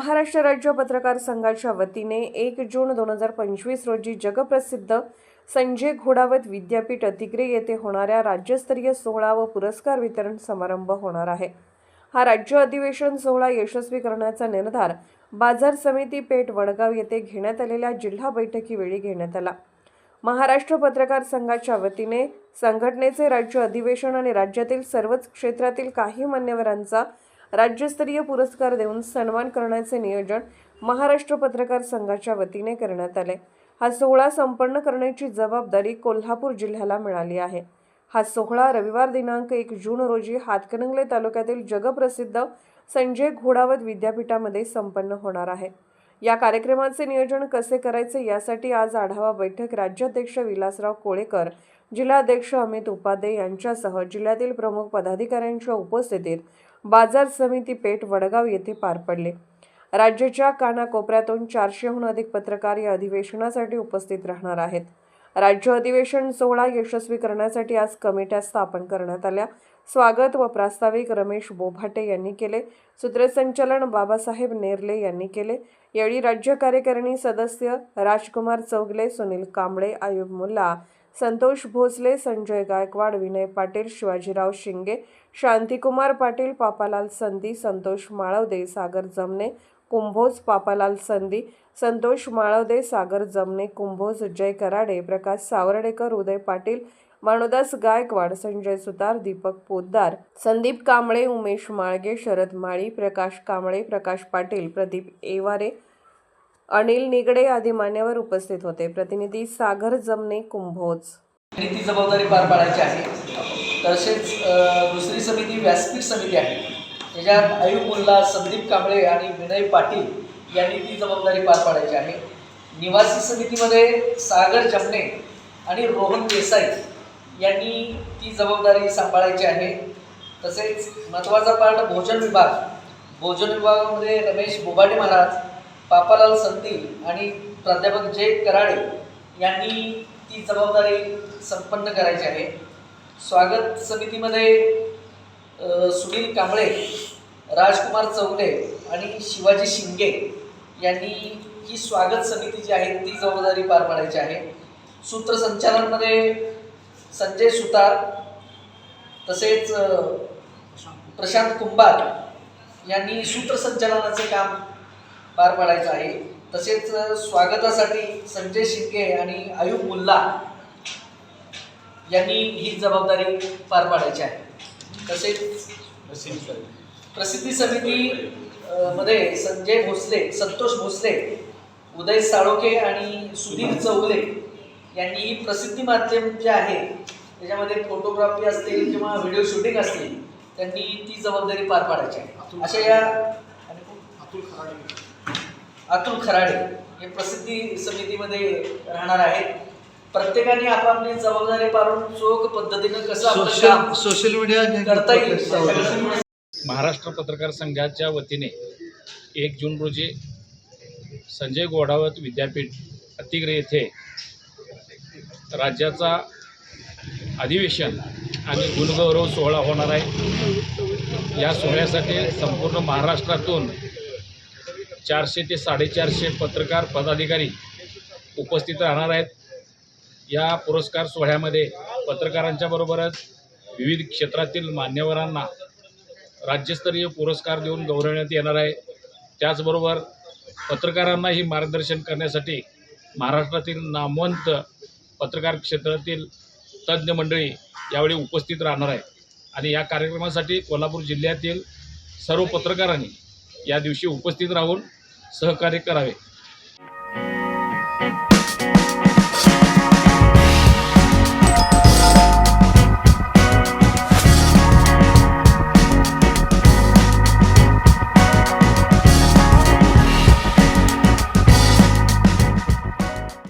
महाराष्ट्र राज्य पत्रकार संघाच्या वतीने एक जून दोन हजार पंचवीस रोजी जगप्रसिद्ध संजय घोडावत विद्यापीठ अतिग्रे येथे होणाऱ्या राज्यस्तरीय सोहळा व पुरस्कार वितरण समारंभ होणार आहे. हा राज्य अधिवेशन सोहळा यशस्वी करण्याचा निर्धार बाजार समिती पेठ वडगाव येथे घेण्यात आलेल्या जिल्हा बैठकीवेळी घेण्यात आला. महाराष्ट्र पत्रकार संघाच्या वतीने संघटनेचे राज्य अधिवेशन आणि राज्यातील सर्वच क्षेत्रातील काही मान्यवरांचा राज्यस्तरीय पुरस्कार देऊन सन्मान करण्याचे नियोजन महाराष्ट्र पत्रकार संघाच्या वतीने करण्यात आले. हा सोहळा संपन्न करण्याची जबाबदारी कोल्हापूर जिल्ह्याला मिळाली आहे. हा सोहळा रविवार दिनांक एक जून रोजी हातकणंगले तालुक्यातील जगप्रसिद्ध संजय घोडावत विद्यापीठामध्ये संपन्न होणार आहे. या कार्यक्रमाचे नियोजन कसे करायचे यासाठी आज आढावा बैठक राज्याध्यक्ष विलासराव कोळेकर जिल्हाध्यक्ष अमित उपाध्ये यांच्यासह जिल्ह्यातील प्रमुख पदाधिकाऱ्यांच्या उपस्थितीत बाजार समिती पेठ वडगाव येथे पार पडले. राज्याच्या कानाकोपऱ्यातून चारशेहून अधिक पत्रकार या अधिवेशनासाठी उपस्थित राहणार आहेत. राज्य अधिवेशन सोहळा यशस्वी करण्यासाठी आज कमिट्या स्थापन करण्यात आल्या. स्वागत व प्रास्ताविक रमेश बोभाटे यांनी केले. सूत्रसंचालन बाबासाहेब नेरले यांनी केले. यावेळी राज्य कार्यकारिणी सदस्य राजकुमार चौगले सुनील कांबळे आयुब मुल्ला संतोष भोसले संजय गायकवाड विनय पाटील शिवाजीराव शिंगे शांतिकुमार पाटील पापालाल संधी संतोष माळवदे सागर जमने कुंभोज पापालाल संधी संतोष माळवदे सागर जमने कुंभोज जय कराडे प्रकाश सावर्डेकर उदय पाटील माणुदास गायकवाड संजय सुतार दीपक पोद्दार संदीप कांबळे उमेश माळगे शरद माळी प्रकाश कांबळे प्रकाश पाटील प्रदीप एवारे अनिल निगडे आदी मान्यवर उपस्थित होते. प्रतिनिधी सागर जमने कुंभोज. ती जबाबदारी पार पाडायची आहे. तसेच दुसरी समिती व्यासपीठ समिती आहे. त्याच्यात आयुब मुल्ला संदीप कांबळे आणि विनय पाटील यांनी ती जबाबदारी पार पाडायची आहे. निवासी समितीमध्ये सागर जमणे आणि रोहन देसाई यांनी ती जबाबदारी सांभाळायची आहे. तसेच महत्त्वाचा पार्ट भोजन विभाग. भोजन विभागामध्ये रमेश बोबाटे महाराज पापालाल संधी आणि प्राध्यापक जय कराडे यांनी ती जबाबदारी संपन्न करायची आहे. स्वागत समितीमध्ये सुनील कांबळे राजकुमार चौगले आणि शिवाजी शिंगे यांनी ही स्वागत समिती जी आहे ती जबाबदारी पार पाडायची आहे. सूत्रसंचालनमध्ये संजय सुतार तसेच प्रशांत कुंभार यांनी सूत्रसंचालनाचे काम पार पाडायचं आहे. तसेच स्वागतासाठी संजय शिंगे आणि आयुब मुल्ला यांनी ही जबाबदारी पार पाडायची आहे. तसेच प्रसिद्धी समिती मध्ये संजय भोसले संतोष भोसले उदय साळोखे आणि सुधीर चौगले यांनी ही प्रसिद्धी माध्यम जे आहे त्याच्यामध्ये फोटोग्राफी असतील किंवा व्हिडिओ शूटिंग असतील त्यांनी ती जबाबदारी पार पाडायची आहे. अशा या? अतुल खराडे हे प्रसिद्धी समितीमध्ये राहणार आहेत. प्रत्येकाने आपापली जबाबदारी पारून चोख पद्धतीनं कसं सोशल मीडिया करता येईल महाराष्ट्र पत्रकार संघाच्या वतीने एक जून रोजी संजय गोडावत विद्यापीठ अतिग्रे येथे राज्याचा अधिवेशन आणि गुणगौरव सोहळा होणार आहे. या सोहळ्यासाठी संपूर्ण महाराष्ट्रातून चारशे ते साडेचारशे पत्रकार पदाधिकारी उपस्थित राहणार आहेत. या पुरस्कार सोहळ्यामध्ये पत्रकारांच्या बरोबरच विविध क्षेत्रातील मान्यवरांना राज्यस्तरीय पुरस्कार देऊन गौरवण्यात येणार आहे. त्याचबरोबर पत्रकारांनाही मार्गदर्शन करण्यासाठी महाराष्ट्रातील नामवंत पत्रकार क्षेत्रातील तज्ज्ञ मंडळी यावेळी उपस्थित राहणार आहे आणि या कार्यक्रमासाठी कोल्हापूर जिल्ह्यातील सर्व पत्रकारांनी या दिवशी उपस्थित राहून सहकार्य करावे.